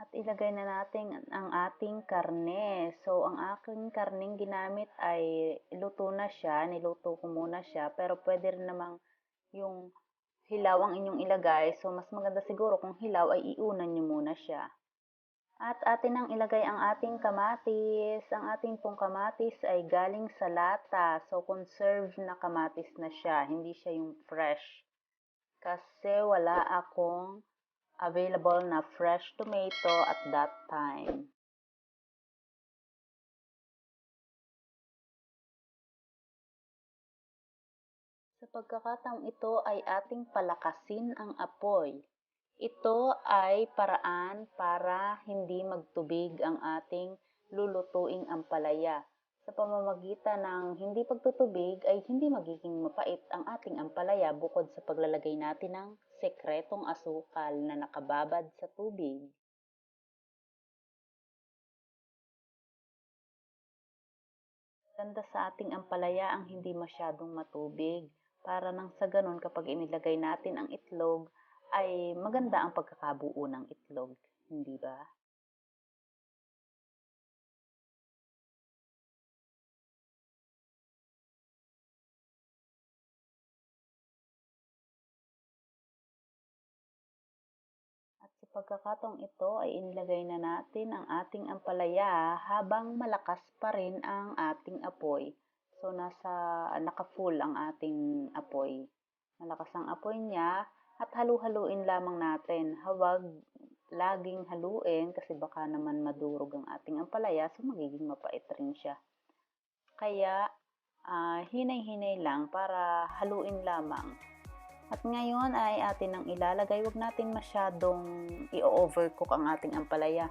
At ilagay na natin ang ating karne. So, ang aking karning ginamit ay luto na siya. Niluto ko muna siya. Pero pwede rin namang yung hilaw ang inyong ilagay. So, mas maganda siguro kung hilaw ay iunan nyo muna siya. At atin ang ilagay ang ating kamatis. Ang ating pong kamatis ay galing sa lata. So, conserved na kamatis na siya. Hindi siya yung fresh. Kasi wala akong available na fresh tomato at that time. Sa pagkakataong ito ay ating palakasin ang apoy. Ito ay paraan para hindi magtubig ang ating lulutuing ampalaya. Sa pamamagitan ng hindi pagtutubig ay hindi magiging mapait ang ating ampalaya bukod sa paglalagay natin ng sekretong asukal na nakababad sa tubig. Ganda sa ating ampalaya ang hindi masyadong matubig para nang sa ganun kapag inilagay natin ang itlog ay maganda ang pagkakabuo ng itlog, hindi ba? Pagkakataong ito ay inilagay na natin ang ating ampalaya habang malakas pa rin ang ating apoy. So, nasa naka-full ang ating apoy. Malakas ang apoy niya at halu-haluin lamang natin. Huwag laging haluin kasi baka naman madurog ang ating ampalaya so magiging mapait rin siya. Kaya, uh, hinay-hinay lang para haluin lamang. At ngayon ay atin ang ilalagay. Huwag natin masyadong i-overcook ang ating ampalaya.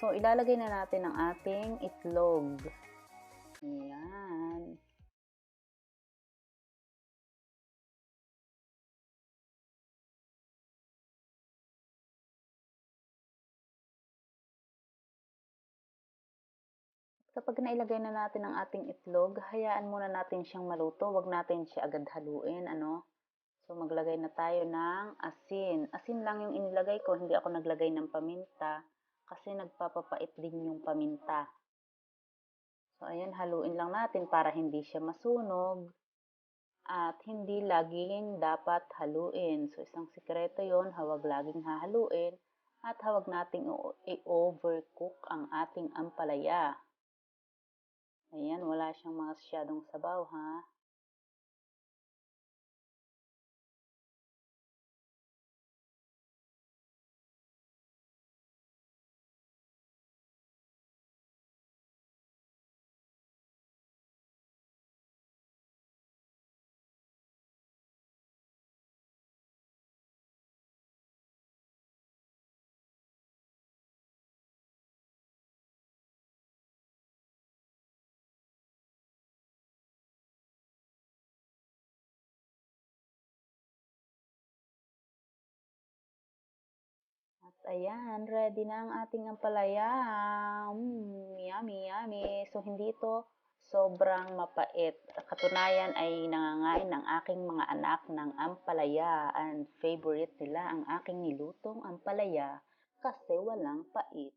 So, ilalagay na natin ang ating itlog. Ayan. Kapag nailagay na natin ang ating itlog, hayaan muna natin siyang maluto. Huwag natin siya agad haluin. Ano? So, maglagay na tayo ng asin. Asin lang yung inilagay ko, hindi ako naglagay ng paminta kasi nagpapapait din yung paminta. So, ayan, haluin lang natin para hindi siya masunog at hindi laging dapat haluin. So, isang sikreto yon hawag laging hahaluin at hawag nating i-overcook ang ating ampalaya. Ayan, wala siyang masyadong sabaw ha. Ayan, ready na ang ating ampalaya. Mm, yummy, yummy. So, hindi ito sobrang mapait. Katunayan ay nangangain ng aking mga anak ng ampalaya. And favorite nila ang aking nilutong ampalaya kasi walang pait.